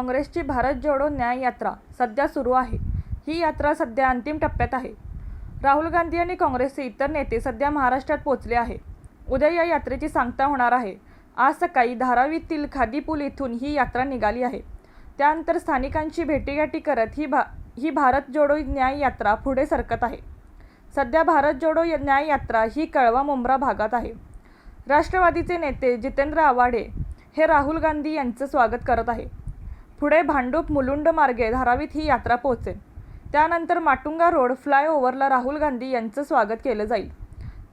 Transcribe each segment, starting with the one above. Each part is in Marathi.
काँग्रेसची भारत जोडो न्याय यात्रा सध्या सुरू आहे. ही यात्रा सध्या अंतिम टप्प्यात आहे. राहुल गांधी आणि काँग्रेसचे इतर नेते सध्या महाराष्ट्रात पोहोचले आहे. उद्या या यात्रेची सांगता होणार आहे. आज सकाळी धारावीतील खादीपूल इथून ही यात्रा निघाली आहे. त्यानंतर स्थानिकांची भेटीगाठी करत ही भा ही भारत जोडो न्याय यात्रा पुढे सरकत आहे. सध्या भारत जोडो न्याय यात्रा ही कळवा मुंब्रा भागात आहे. राष्ट्रवादीचे नेते जितेंद्र आव्हाडे हे राहुल गांधी यांचं स्वागत करत आहे. पुढे भांडूप मुलुंड मार्गे धारावीत ही यात्रा पोहोचेल. त्यानंतर माटुंगा रोड फ्लायओव्हरला राहुल गांधी यांचं स्वागत केलं जाईल.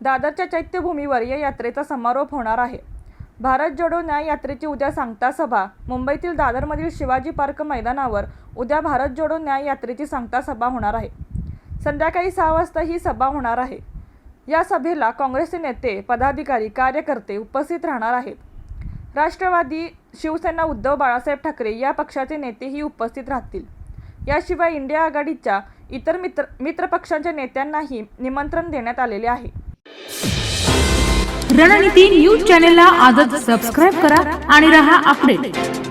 दादरच्या चैत्यभूमीवर या यात्रेचा समारोप होणार आहे. भारत जोडो न्याय यात्रेची उद्या सांगता सभा मुंबईतील दादरमधील शिवाजी पार्क मैदानावर उद्या भारत जोडो न्याय यात्रेची सांगता सभा होणार आहे. संध्याकाळी सहा वाजता ही सभा होणार आहे. या सभेला काँग्रेसचे नेते पदाधिकारी कार्यकर्ते उपस्थित राहणार आहेत. राष्ट्रवादी शिवसेना उद्धव बाळासाहेब ठाकरे या पक्षाचे नेतेही उपस्थित राहतील. याशिवाय इंडिया आघाडीच्या इतर मित्र मित्रपक्षांच्या नेत्यांनाही निमंत्रण देण्यात आलेले आहे. रणनीती न्यूज चॅनेलला आजच सबस्क्राईब करा आणि रहा अपडेट